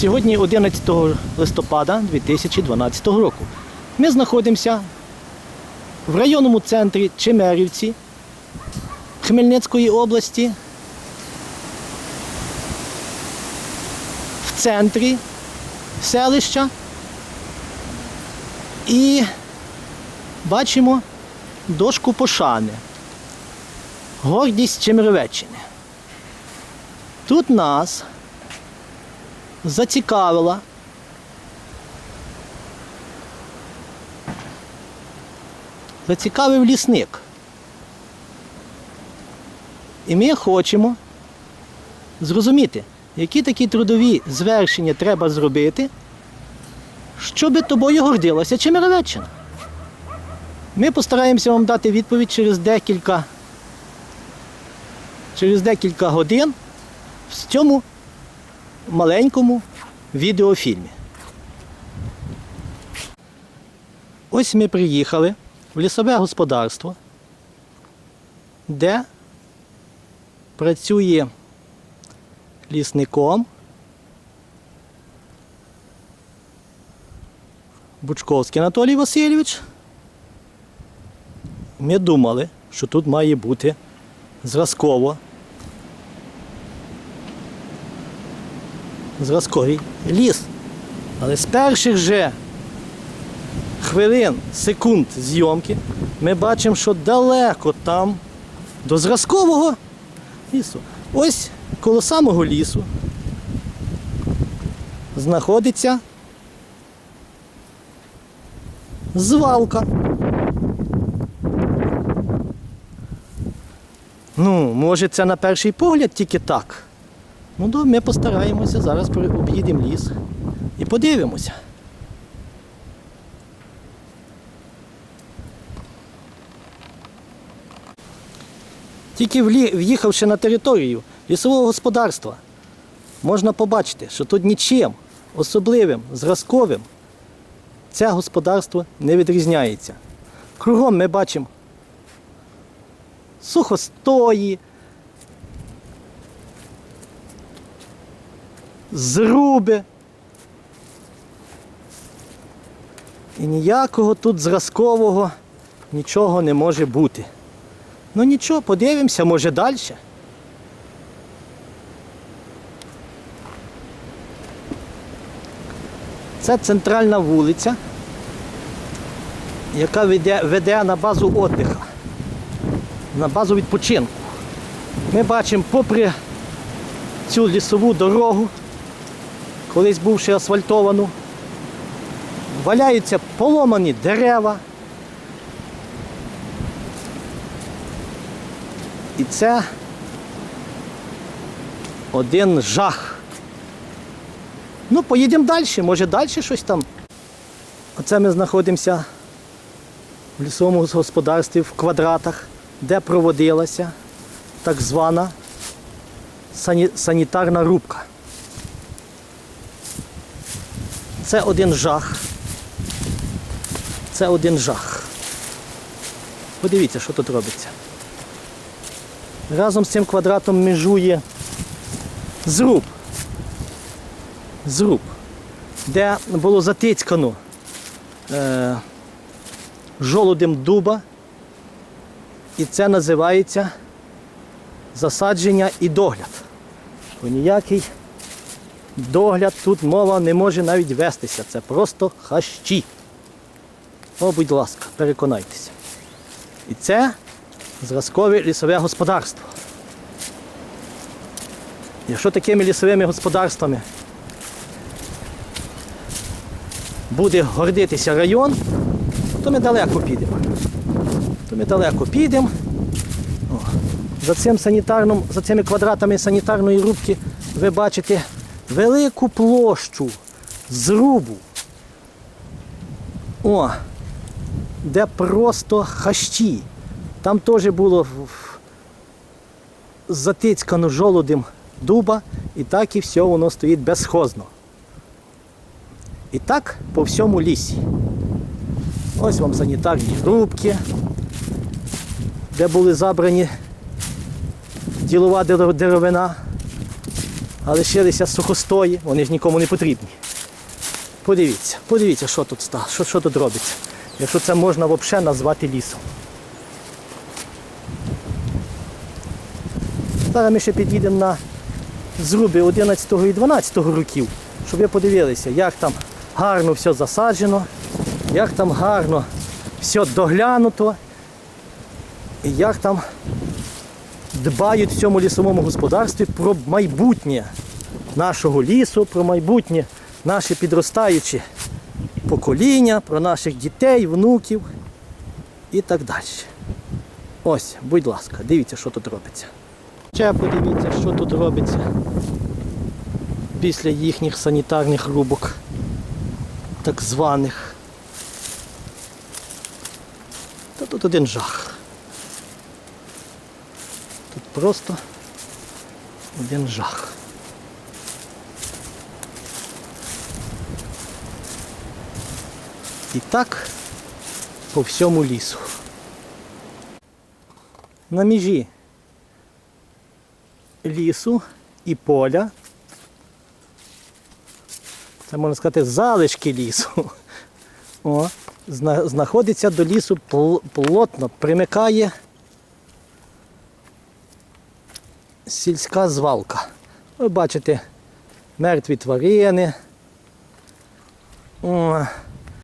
Сьогодні 11 листопада 2012 року. Ми знаходимося в районному центрі Чемерівці Хмельницької області. В центрі селища. І бачимо дошку пошани. Гордість Чемеровеччини. Тут нас зацікавила зацікавив лісник. І ми хочемо зрозуміти, які такі трудові звершення треба зробити, щоби тобою гордилася Чемеровеччина. Ми постараємося вам дати відповідь через декілька, через декілька годин в цьому маленькому відеофільмі. Ось ми приїхали в лісове господарство, де працює лісником Бучковський Анатолій Васильович. Ми думали, що тут має бути зразково зразковий ліс. Але з перших же хвилин, секунд зйомки ми бачимо, що далеко там до зразкового лісу. Ось коло самого лісу знаходиться звалка. Ну, може, це на перший погляд тільки так. Ну, то ми постараємося зараз об'їдемо ліс і подивимося. Тільки в'їхавши на територію лісового господарства, можна побачити, що тут нічим особливим, зразковим це господарство не відрізняється. Кругом ми бачимо сухостої, зруби. І ніякого тут зразкового нічого не може бути. Ну нічого, подивимося, може далі. Це центральна вулиця, яка веде, веде на базу отдиха, на базу відпочинку. Ми бачимо, попри цю лісову дорогу, колись бувши асфальтовану, валяються поломані дерева. І це один жах. Ну, поїдемо далі, може далі щось там. Оце ми знаходимося в лісовому господарстві в квадратах, де проводилася так звана санітарна рубка. Це один жах. Це один жах. Подивіться, що тут робиться. Разом з цим квадратом межує зруб. Зруб, де було затицькано е, жолудем дуба. І це називається засадження і догляд. Бо ніякий догляд тут мова не може навіть вестися. Це просто хащі. О, будь ласка, переконайтеся. І це зразкове лісове господарство. Якщо такими лісовими господарствами буде гордитися район, то ми далеко підемо. То ми далеко підемо. За цим санітарним, за цими квадратами санітарної рубки ви бачите велику площу зрубу. О, де просто хащі. Там теж було затицькано жолудем дуба, і так і все воно стоїть безхозно. І так по всьому лісі. Ось вам санітарні рубки, де були забрані ділова дерев- деревина. А лишилися сухостої, вони ж нікому не потрібні. Подивіться, подивіться, що тут стало, що, що тут робиться. Якщо це можна взагалі назвати лісом. Зараз ми ще підійдемо на зруби 11 і 12 років, щоб ви подивилися, як там гарно все засаджено, як там гарно все доглянуто, і як там дбають в цьому лісовому господарстві про майбутнє нашого лісу, про майбутнє наші підростаючі покоління, про наших дітей, внуків і так далі. Ось, будь ласка, дивіться, що тут робиться. Ще подивіться, що тут робиться після їхніх санітарних рубок, так званих. Та тут один жах. Просто один жах. І так по всьому лісу. На межі лісу і поля. Це можна сказати залишки лісу. О, знаходиться до лісу плотно, примикає сільська звалка. Ви бачите мертві тварини. О,